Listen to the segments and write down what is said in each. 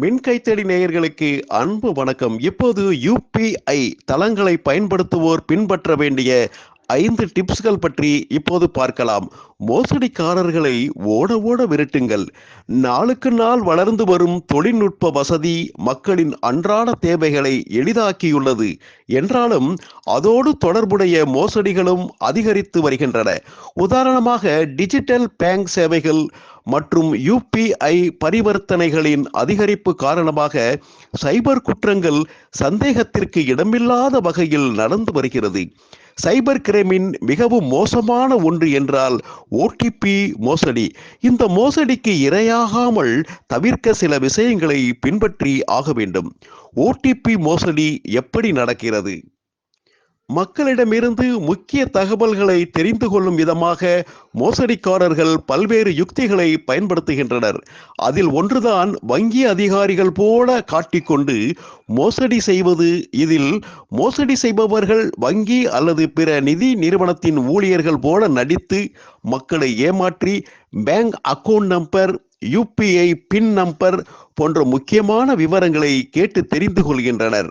மின் கைத்தடி நேயர்களுக்கு அன்பு வணக்கம். இப்போது யூபிஐ தளங்களை பயன்படுத்துவோர் பின்பற்ற வேண்டிய ஐந்து டிப்ஸ்கள் பற்றி இப்போது பார்க்கலாம். மோசடிக்காரர்களை ஓட ஓட விரட்டுங்கள். நாளுக்கு நாள் வளர்ந்து வரும் தொழில்நுட்ப வசதி மக்களின் அன்றாட தேவைகளை எளிதாக்கியுள்ளது. என்றாலும் அதோடு தொடர்புடைய மோசடிகளும் அதிகரித்து வருகின்றன. உதாரணமாக டிஜிட்டல் பேங்க் சேவைகள் மற்றும் யுபிஐ பரிவர்த்தனைகளின் அதிகரிப்பு காரணமாக சைபர் குற்றங்கள் சந்தேகத்திற்கு இடமில்லாத வகையில் நடந்து வருகிறது. சைபர் கிரைமின் மிகவும் மோசமான ஒன்று என்றால் ஓடிபி மோசடி. இந்த மோசடிக்கு இரையாகாமல் தவிர்க்க சில விஷயங்களை பின்பற்றி ஆக வேண்டும். ஓடிபி மோசடி எப்படி நடக்கிறது? மக்களிடமிருந்து முக்கிய தகவல்களை தெரிந்து கொள்ளும் விதமாக மோசடிக்காரர்கள் பல்வேறு யுக்திகளை பயன்படுத்துகின்றனர். அதில் ஒன்றுதான் வங்கி அதிகாரிகள் போல காட்டிக்கொண்டு மோசடி செய்வது. இதில் மோசடி செய்பவர்கள் வங்கி அல்லது பிற நிதி நிறுவனத்தின் ஊழியர்கள் போல நடித்து மக்களை ஏமாற்றி bank account number UPI pin number போன்ற முக்கியமான விவரங்களை கேட்டு தெரிந்து கொள்கின்றனர்.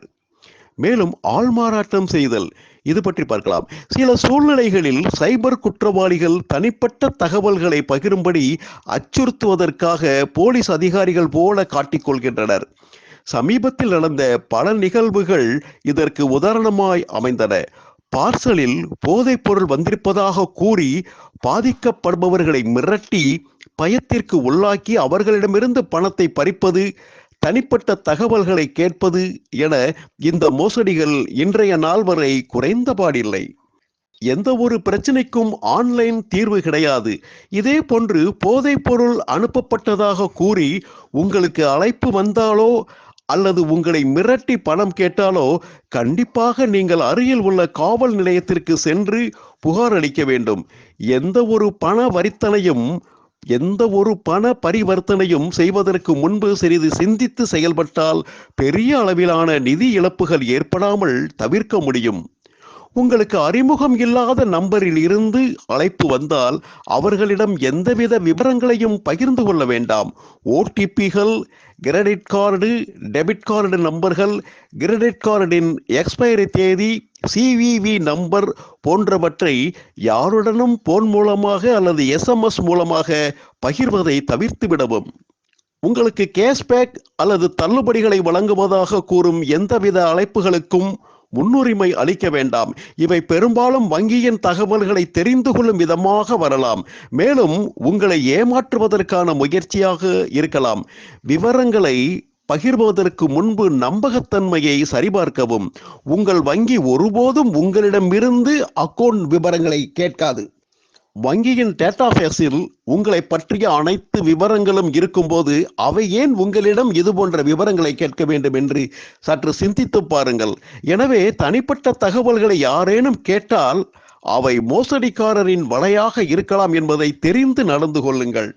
மேலும் ஆள்மாறாட்டம் செய்தல். இது பற்றி பார்க்கலாம். சில சூழ்நிலைகளில் சைபர் குற்றவாளிகள் தனிப்பட்ட தகவல்களை பகிரும்படி அச்சுறுத்துவதற்காக போலீஸ் அதிகாரிகள் போல காட்டிக்கொள்கின்றனர் சமீபத்தில் நடந்த பல நிகழ்வுகள் இதற்கு உதாரணமாய் அமைந்தன. பார்சலில் போதைப் பொருள் வந்திருப்பதாக கூறி பாதிக்கப்படுபவர்களை மிரட்டி பயத்திற்கு உள்ளாக்கி அவர்களிடமிருந்து பணத்தை பறிப்பது தனிப்பட்ட தகவல்களை கேட்பது என இந்த மோசடிகள் இன்றைய நாள் வரை குறைந்தபாடில்லை. எந்த ஒரு பிரச்சனைக்கும் ஆன்லைன் தீர்வு கிடையாது. இதே போன்று போதைப் பொருள் அனுப்பப்பட்டதாக கூறி உங்களுக்கு அழைப்பு வந்தாலோ அல்லது உங்களை மிரட்டி பணம் கேட்டாலோ கண்டிப்பாக நீங்கள் அருகில் உள்ள காவல் நிலையத்திற்கு சென்று புகார் அளிக்க வேண்டும். எந்த ஒரு பண வரித்தனையும் எந்த ஒரு பண பரிவர்த்தனையும் செய்வதற்கு முன்பு சிறிது சிந்தித்து செயல்பட்டால் பெரிய அளவிலான நிதி இழப்புகள் ஏற்படாமல் தவிர்க்க முடியும். உங்களுக்கு அறிமுகம் இல்லாத நம்பரில் இருந்து அழைப்பு வந்தால் அவர்களிடம் எந்தவித விவரங்களையும் பகிர்ந்து கொள்ள வேண்டாம். ஓடிபிகள் கிரெடிட் கார்டு டெபிட் கார்டு நம்பர்கள் கிரெடிட் கார்டின் எக்ஸ்பைரி தேதி சிவிவி நம்பர் போன்றவற்றை யாருடனும் போன் மூலமாக அல்லது எஸ்எம்எஸ் மூலமாக பகிர்வதை தவிர்த்து விடவும் உங்களுக்கு கேஷ்பேக் அல்லது தள்ளுபடிகளை வழங்குவதாக கூறும் எந்தவித அழைப்புகளுக்கும் முன்னுரிமை அளிக்க வேண்டாம். இவை பெரும்பாலும் வங்கியின் தகவல்களை தெரிந்து கொள்ளும் விதமாக வரலாம். மேலும் உங்களை ஏமாற்றுவதற்கான முயற்சியாக இருக்கலாம். விவரங்களை பகிர்வதற்கு முன்பு நம்பகத்தன்மையை சரிபார்க்கவும். உங்கள் வங்கி ஒருபோதும் உங்களிடமிருந்து அக்கௌண்ட் விவரங்களை கேட்காது. வங்கியின் டேட்டாபேஸில் உங்களை பற்றிய அனைத்து விவரங்களும் இருக்கும்போது அவை ஏன் உங்களிடம் இது போன்ற விவரங்களை கேட்க வேண்டும் என்று சற்று சிந்தித்து பாருங்கள். எனவே தனிப்பட்ட தகவல்களை யாரேனும் கேட்டால் அவை மோசடிக்காரரின் வலையாக இருக்கலாம் என்பதை தெரிந்து நடந்து கொள்ளுங்கள்.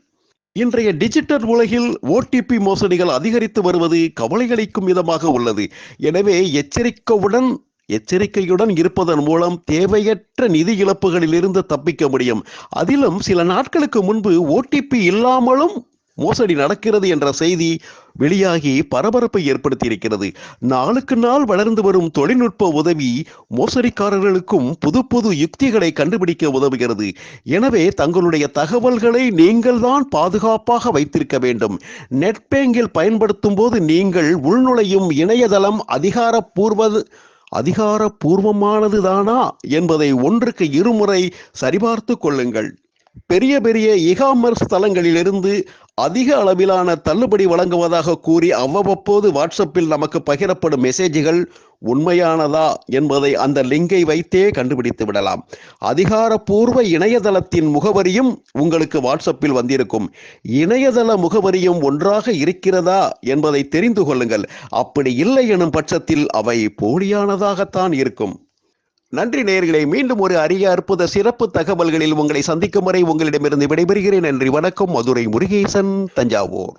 இன்றைய டிஜிட்டல் உலகில் ஓடிபி மோசடிகள் அதிகரித்து வருவது கவலையளிக்கும் விதமாக உள்ளது. எனவே எச்சரிக்கையுடன் எச்சரிக்கையுடன் இருப்பதன் மூலம் தேவையற்ற நிதி இழப்புகளில் இருந்து தப்பிக்க முடியும். அதிலும் சில நாட்களுக்கு முன்பு ஓடிபி இல்லாமலும் மோசடி நடக்கிறது என்ற செய்தி வெளியாகி பரபரப்பை ஏற்படுத்தியிருக்கிறது. நாளுக்கு நாள் வளர்ந்து வரும் தொழில்நுட்ப உதவி மோசடிக்காரர்களுக்கும் புது புது யுக்திகளை கண்டுபிடிக்க உதவுகிறது. எனவே தங்களுடைய தகவல்களை நீங்கள் தான் பாதுகாப்பாக வைத்திருக்க வேண்டும். நெட் பேங்கில் பயன்படுத்தும் போது நீங்கள் உள்நுழையும் இணையதளம் அதிகாரப்பூர்வ அதிகாரப்பூர்வமானது தானா என்பதை ஒன்றுக்கு இருமுறை சரிபார்த்து கொள்ளுங்கள். பெரிய பெரிய இகாமர்ஸ் தளங்களிலிருந்து அதிக அளவிலான தள்ளுபடி வழங்குவதாக கூறி அவ்வப்போது வாட்ஸ்அப்பில் நமக்கு பகிரப்படும் மெசேஜ்கள் உண்மையானதா என்பதை அந்த லிங்கை வைத்தே கண்டுபிடித்து விடலாம். அதிகாரப்பூர்வ இணையதளத்தின் முகவரியும் உங்களுக்கு வாட்ஸ்அப்பில் வந்திருக்கும். இணையதள முகவரியும் ஒன்றாக இருக்கிறதா என்பதை தெரிந்து கொள்ளுங்கள். அப்படி இல்லை எனும் பட்சத்தில் அவை போலியானதாகத்தான் இருக்கும். நன்றி நேர்களை மீண்டும் ஒரு அரிய அற்புத சிறப்பு தகவல்களில் உங்களை சந்திக்கும் வரை உங்களிடமிருந்து விடைபெறுகிறேன். நன்றி வணக்கம். மதுரை முருகேசன் தஞ்சாவூர்.